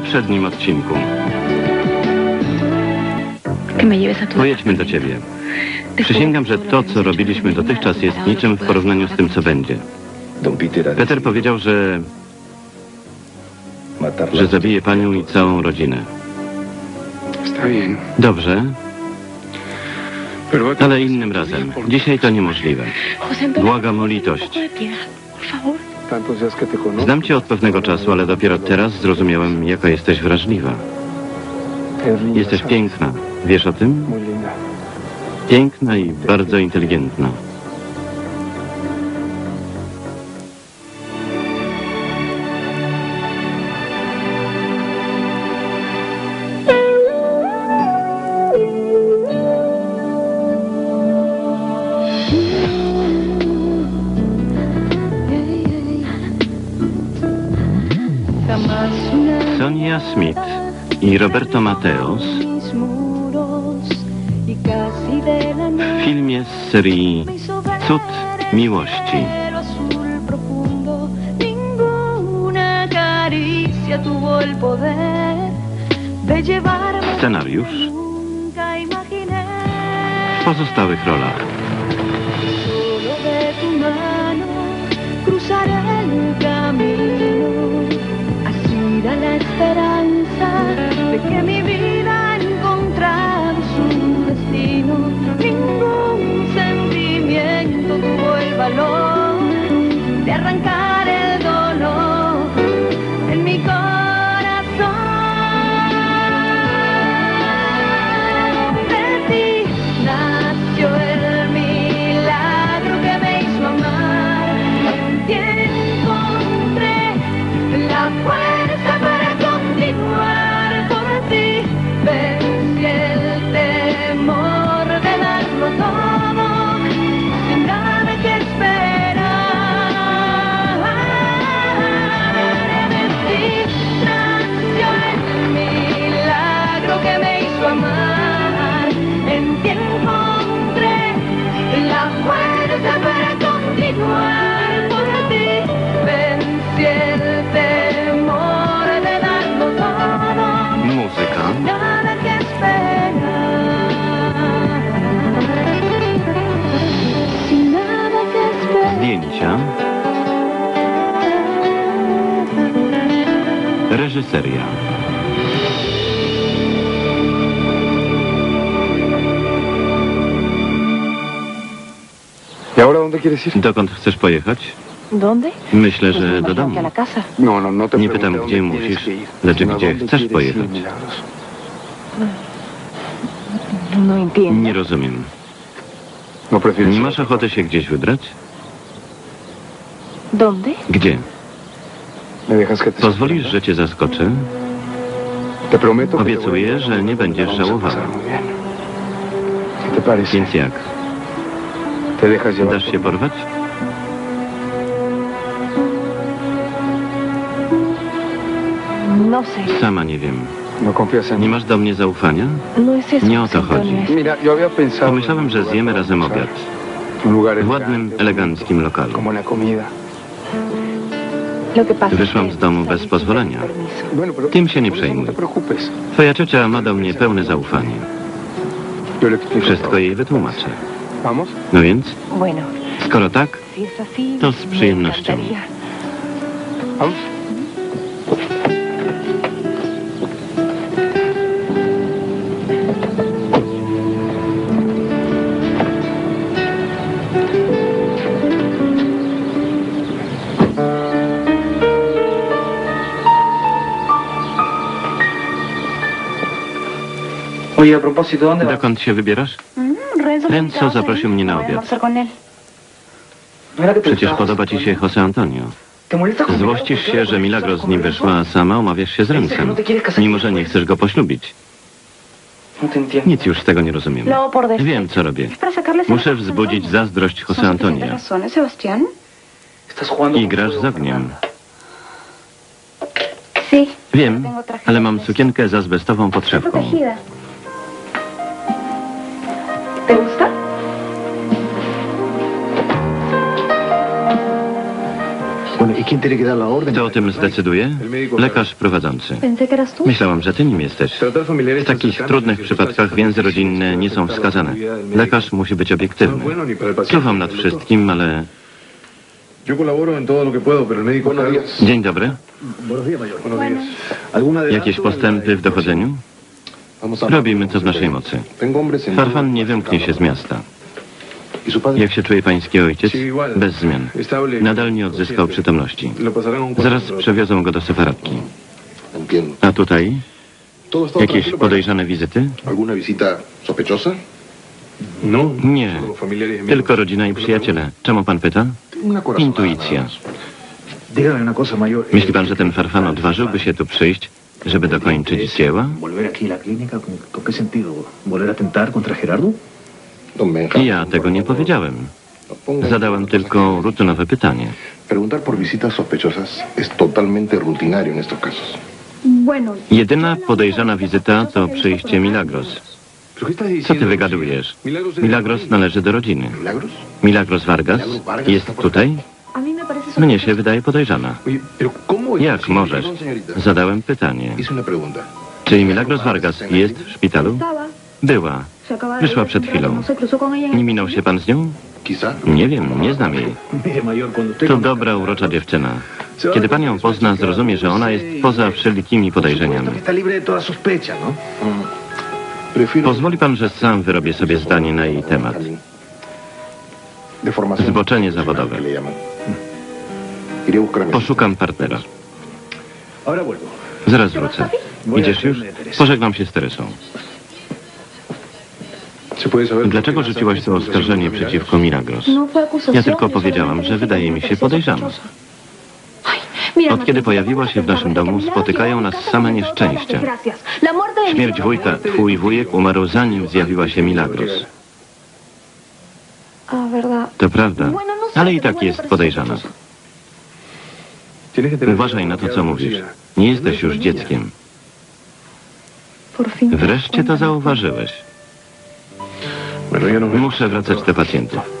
poprzednim odcinku. Pojedźmy do ciebie. Przysięgam, że to, co robiliśmy dotychczas, jest niczym w porównaniu z tym, co będzie. Peter powiedział, że, że zabije panią i całą rodzinę. Dobrze, ale innym razem. Dzisiaj to niemożliwe. Błagam o litość. Znam cię od pewnego czasu, ale dopiero teraz zrozumiałem, jaka jesteś wrażliwa. Jesteś piękna. Wiesz o tym? Piękna i bardzo inteligentna. Sonia Smith i Roberto Mateos w filmie z serii Cud miłości. Scenariusz w pozostałych rolach. Reżyseria. Dokąd chcesz pojechać? Myślę, że do domu. No, no, no Nie pytam, dónde gdzie musisz, lecz gdzie dónde chcesz pojechać. Nie rozumiem. Nie masz ochoty się gdzieś wybrać? ¿Dónde? Gdzie? Pozwolisz, że cię zaskoczę? Obiecuję, że nie będziesz żałowała. Więc jak? ¿Te dejas llevar Dasz się porwać? No. Sama nie wiem. ¿No Nie masz do mnie zaufania? No. Nie o to chodzi. Pomyślałem, że zjemy razem obiad. W ładnym, eleganckim lokalu. Wyszłam que z domu bez pozwolenia. Tym się nie przejmuj. No. Twoja ciocia ma do mnie pełne zaufanie. Wszystko jej wytłumaczę. No więc, skoro tak, To z przyjemnością. Dokąd się wybierasz? Mm, Renzo, zaprosił mnie na obiad. No te Przecież podoba ci się José Antonio. ¿Te molesta con Złościsz się, że Milagros z nim wyszła, a sama umawiasz się z Rencem. Mimo, że nie chcesz go poślubić. No. Nic już z tego nie rozumiem. Wiem, co robię. Muszę wzbudzić Antonio. zazdrość No Antonia. Estás jugando I grasz z ogniem. Wiem, ale mam sukienkę z azbestową podszewką. La orden? Kto o tym zdecyduje? Lekarz prowadzący. Myślałam, że ty nim jesteś. W takich trudnych przypadkach więzy rodzinne nie są wskazane. Lekarz musi być obiektywny. Czuwam nad wszystkim, ale... Dzień dobry. Buenos días, mayor. Buenos días. ¿Alguna de Jakieś postępy w dochodzeniu? Robimy co w naszej mocy. Farfan nie wymknie się z miasta. Jak się czuje pański ojciec? Bez zmian. Nadal nie odzyskał przytomności. Zaraz przewiozą go do separatki. A tutaj? ¿Todo está Jakieś podejrzane wizyty? No. Nie. Y. Tylko rodzina i przyjaciele. Czemu pan pyta? Intuicja. Myśli pan, że ten Farfan odważyłby się tu przyjść, żeby dokończyć dzieła? Ja tego nie powiedziałem. Zadałem tylko rutynowe pytanie. Preguntar por visitas sospechosas es totalmente rutinario en estos casos. Bueno, Jedyna podejrzana wizyta to przyjście Milagros. ¿Pero qué estás Co ty wygadujesz? Milagros należy do rodziny. ¿Milagros? Milagros Vargas jest tutaj? Mnie się wydaje podejrzana. Oye, pero ¿cómo es Jak możesz? Zadałem pytanie. Czy Milagros Vargas jest w szpitalu? Była. Wyszła przed chwilą. Nie minął się pan z nią? Nie wiem, nie znam jej. To dobra, urocza dziewczyna. Kiedy pan ją pozna, zrozumie, że ona jest poza wszelkimi podejrzeniami. ¿no? Pozwoli pan, że sam wyrobię sobie zdanie na jej temat. Zboczenie zawodowe. que le Zaraz wrócę. Idziesz już? Pożegnam się z Teresą. ¿Se puede saber por Dlaczego rzuciłaś to oskarżenie przeciwko Milagros? No. Ja tylko yo powiedziałam, że wydaje mi się podejrzana. Od kiedy pojawiła się w naszym domu, spotykają nas same nieszczęścia. Śmierć mi wujka, twój wujek umarł zanim zjawiła się Milagros. Ah. To prawda, no ale i tak jest podejrzana. Uważaj na to, co mówisz. Nie jesteś już dzieckiem. Wreszcie to zauważyłeś. Muszę wracać do pacjentów.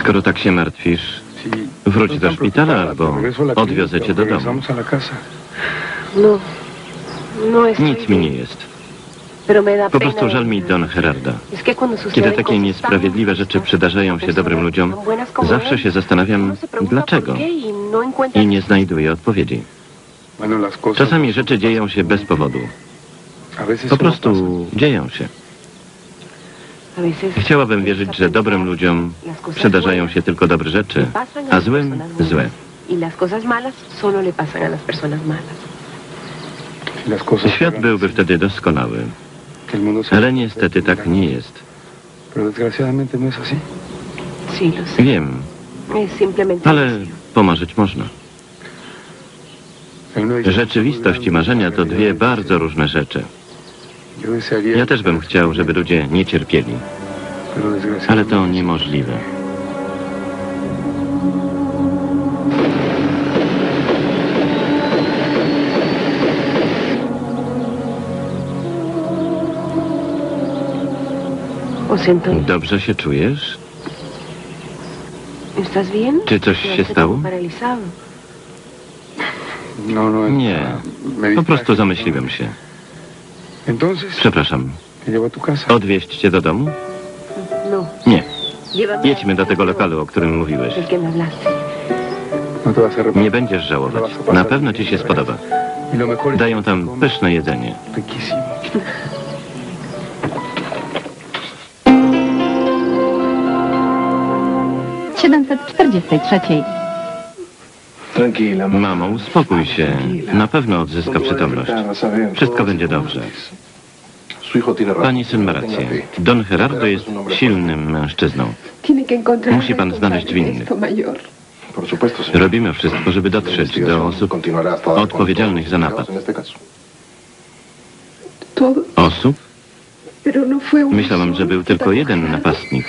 Skoro tak się martwisz, Wróć no do szpitala albo odwiozę cię do domu. No, no Nic mi nie jest. Po prostu żal mi. Don Gerarda. Kiedy takie niesprawiedliwe rzeczy przydarzają się dobrym ludziom, zawsze się zastanawiam, pregunta dlaczego. y no I nie znajduję odpowiedzi. Czasami rzeczy dzieją się bez powodu. Po prostu dzieją się. Chciałabym wierzyć, że dobrym ludziom przydarzają się tylko dobre rzeczy, a złym złe. Świat byłby wtedy doskonały, ale niestety tak nie jest. Wiem, ale pomarzyć można. Rzeczywistość i marzenia to dwie bardzo różne rzeczy. Ja też bym chciał, żeby ludzie nie cierpieli, ale to niemożliwe. Dobrze się czujesz? ¿estás bien? Czy coś się stało? paralizado. No, no, Nie, po prostu zamyśliłem się. Przepraszam. Odwieźć cię do domu? No, Nie. Jedźmy do tego lokalu, o którym mówiłeś. No. Nie będziesz żałować. Na pewno ci się spodoba. Es Dają tam pyszne jedzenie. riquísimo. Tranquila, mamá. Mamo, uspokój się. Na pewno odzyska przytomność. Wszystko będzie dobrze. Pani syn ma rację. Don Gerardo jest silnym mężczyzną. Musi pan znaleźć winnych. Robimy wszystko, żeby dotrzeć do osób odpowiedzialnych za napad. Osób? Myślałam, że był tylko jeden napastnik.